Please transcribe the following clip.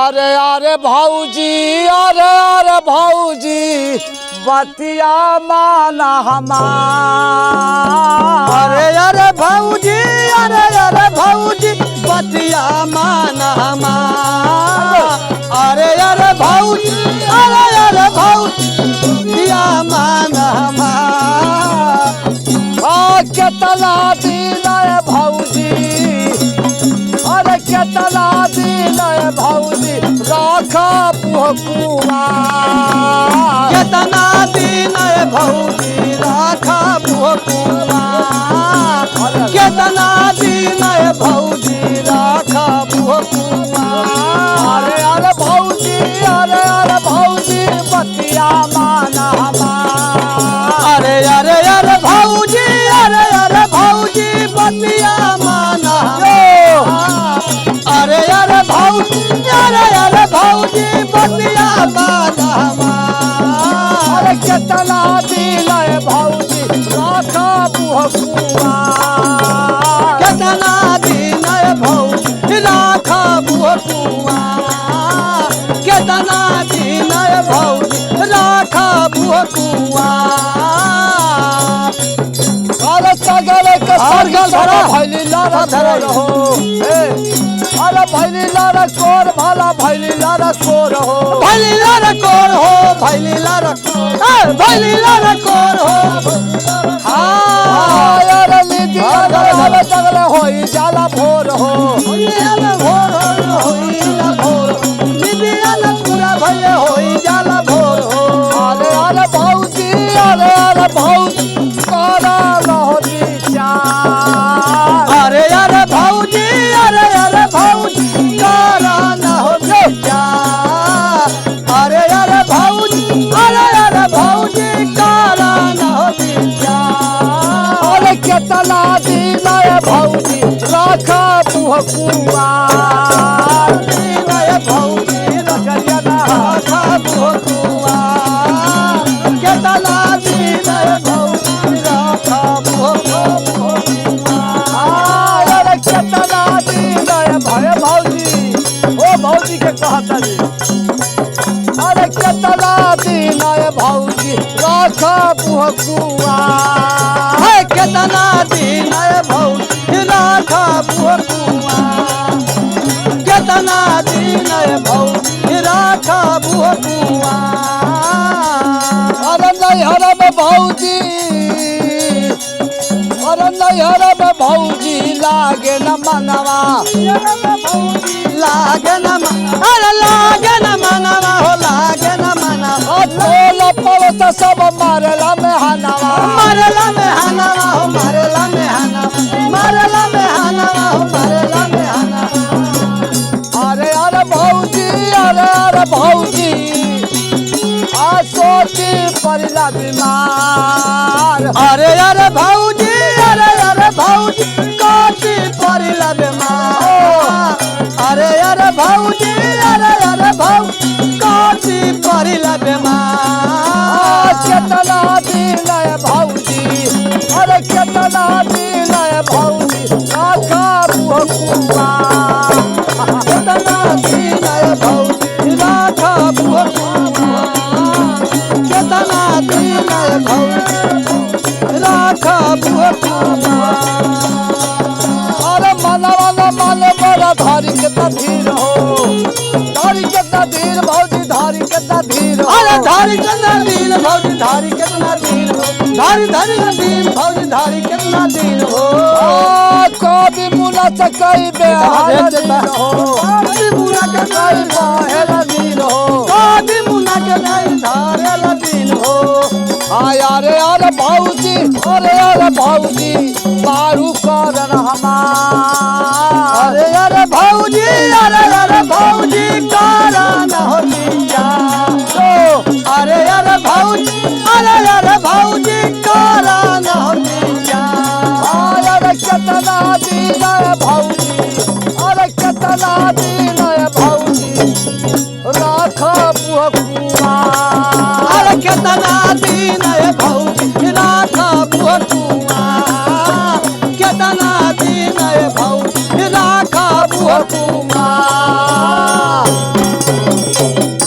अरे अरे भाऊजी, अरे अरे भाऊजी, बतिया माना हमार। अरे अरे भाऊजी, अरे अरे भाऊजी, बतिया मान हमार। राखा पुहकुआ केतना दिन भौजी राखा भोकुआ अरे केतना दिन है भाऊजी राखा पुहकुआ केतना दिन है भाऊजी राखा बुआ केतना दिन है भाऊजी राखा अरे सगल के सगल गल धरा। भैली लारा धरा। कोर हो ए, अरे भैली लारा कोर भाला भैली लारा कोर हो। भैली लड़कोर हो भैली लड़कोर ए, भैली लड़कोर हो। हाँ अरे लीदी और गल धरा। अरे जगल होई जाला भौजी दिन है भौजी राखा पुहकुआ दिन है भौजी राखा भोकुआ केतना दिन है भौजी राखा भोकुआ अरे नैहर में भौजी। अरे नैहर में भौजी, लागे न मनवा। लागे न मन अरे लागे न मनवा, हो, लागे न मनवा। टोल पड़ोस सब मारला में हनवा में में में में अरे अरे भौजी, अरे अरे भौजी आ सोची पड़ला बीमार अरे भाऊजी अरे अरे काटी धारी कितना धीर हो। धारी कितना धीर भौजी धारी कितना धीर अरे धारी कितना दिन भौजी धारी कितना दिन हो। धारी धारी का दिन भौजी धारी कितना दिन हो। आ, कभी मुना से कई बेहाल भेज हो। कभी मुना के कई नहीं बाहेला दिन हो। कभी मुना के नहीं धारे ला हो। हाय अरे अरे भौजी अरे अरे भौजी बारू करन हमार। अरे अरे भौजी कारा न हो दिया तो अरे अरे भौजी अरे अरे भौजी कारा न हो दिया हाय अरे केतना दिन है भौजी अरे केतना दिन